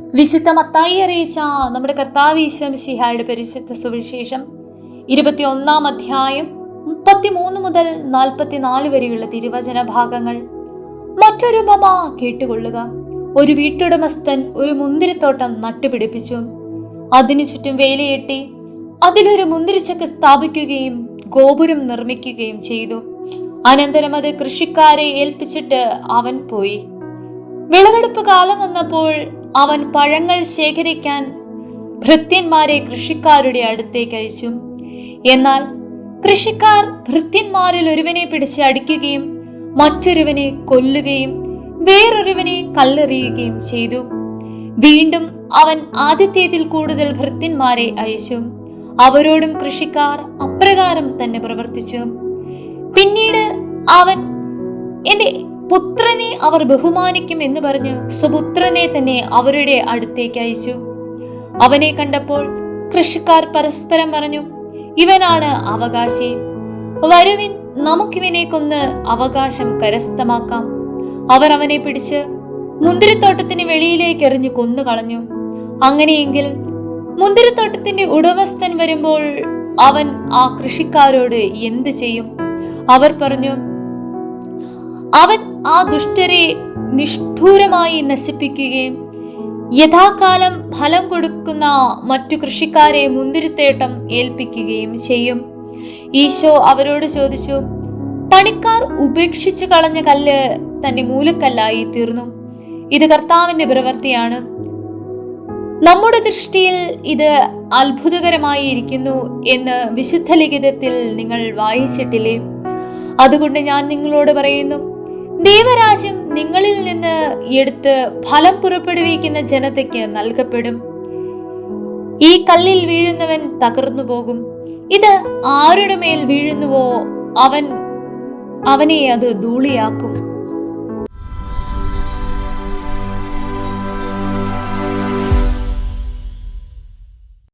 വിശുദ്ധ മത്തായി അറിയിച്ച നമ്മുടെ കർത്താവ് സിഹായുടെ പരിശുദ്ധ സുവിശേഷം ഇരുപത്തി ഒന്നാം അധ്യായം മുപ്പത്തിമൂന്ന് മുതൽ നാൽപ്പത്തിനാല് വരെയുള്ള തിരുവചന ഭാഗങ്ങൾ. മറ്റൊരു മമ കേട്ടുകൊള്ളുക. ഒരു വീട്ടുടമസ്ഥൻ ഒരു മുന്തിരിത്തോട്ടം നട്ടുപിടിപ്പിച്ചു. അതിനു ചുറ്റും വേലയെട്ടി അതിലൊരു മുന്തിരിച്ചക്ക് സ്ഥാപിക്കുകയും ഗോപുരം നിർമ്മിക്കുകയും ചെയ്തു. അനന്തരം അത് കൃഷിക്കാരെ ഏൽപ്പിച്ചിട്ട് അവൻ പോയി. വിളവെടുപ്പ് കാലം വന്നപ്പോൾ അവൻ പഴങ്ങൾ ശേഖരിക്കാൻ ഭൃത്യന്മാരെ കൃഷിക്കാരുടെ അടുത്തേക്ക് അയച്ചു. എന്നാൽ കൃഷിക്കാർ ഭൃത്യന്മാരിൽ ഒരുവനെ പിടിച്ച് അടിക്കുകയും മറ്റൊരുവനെ കൊല്ലുകയും വേറൊരുവനെ കല്ലെറിയുകയും ചെയ്തു. വീണ്ടും അവൻ ആദ്യത്തേതിൽ കൂടുതൽ ഭൃത്യന്മാരെ അയച്ചു. അവരോടും കൃഷിക്കാർ അപ്രകാരം തന്നെ പ്രവർത്തിച്ചു. പിന്നീട് അവൻ എന്റെ പുത്രനെ അവർ ബഹുമാനിക്കും എന്ന് പറഞ്ഞ് സുപുത്രനെ തന്നെ അവരുടെ അടുത്തേക്ക് അയച്ചു. അവനെ കണ്ടപ്പോൾ കൃഷിക്കാർ പരസ്പരം പറഞ്ഞു ഇവനാണ് അവകാശി. വരുവിൻ നമുക്കിവനെ കൊന്ന് അവകാശം കരസ്ഥമാക്കാം. അവർ അവനെ പിടിച്ച് മുന്തിരിത്തോട്ടത്തിന് വെളിയിലേക്ക് എറിഞ്ഞു കൊന്നു കളഞ്ഞു അങ്ങനെയെങ്കിൽ മുന്തിരിത്തോട്ടത്തിന്റെ ഉടമസ്ഥൻ വരുമ്പോൾ അവൻ ആ കൃഷിക്കാരോട് എന്തു ചെയ്യും? അവർ പറഞ്ഞു അവൻ ആ ദുഷ്ടരെ നിഷ്ഠൂരമായി നശിപ്പിക്കുകയും യഥാകാലം ഫലം കൊടുക്കുന്ന മറ്റു കൃഷിക്കാരെ മുന്തിരിത്തേട്ടം ഏൽപ്പിക്കുകയും ചെയ്യും. ഈശോ അവരോട് ചോദിച്ചു പണിക്കാർ ഉപേക്ഷിച്ചു കളഞ്ഞ കല്ല് തന്റെ മൂലക്കല്ലായി തീർന്നു. ഇത് കർത്താവിന്റെ പ്രവൃത്തിയാണ്. നമ്മുടെ ദൃഷ്ടിയിൽ ഇത് അത്ഭുതകരമായി ഇരിക്കുന്നു എന്ന് വിശുദ്ധ ലിഖിതത്തിൽ നിങ്ങൾ വായിച്ചിട്ടില്ലേ? അതുകൊണ്ട് ഞാൻ നിങ്ങളോട് പറയുന്നു ദൈവരാജ്യം നിങ്ങളിൽ നിന്ന് എടുത്ത് ഫലം പുറപ്പെടുവിക്കുന്ന ജനതയ്ക്ക് നൽകപ്പെടും. ഈ കല്ലിൽ വീഴുന്നവൻ തകർന്നു പോകും. ഇത് ആരുടെ മേൽ വീഴുന്നുവോ അവൻ അവനെ അത് ധൂളിയാക്കും.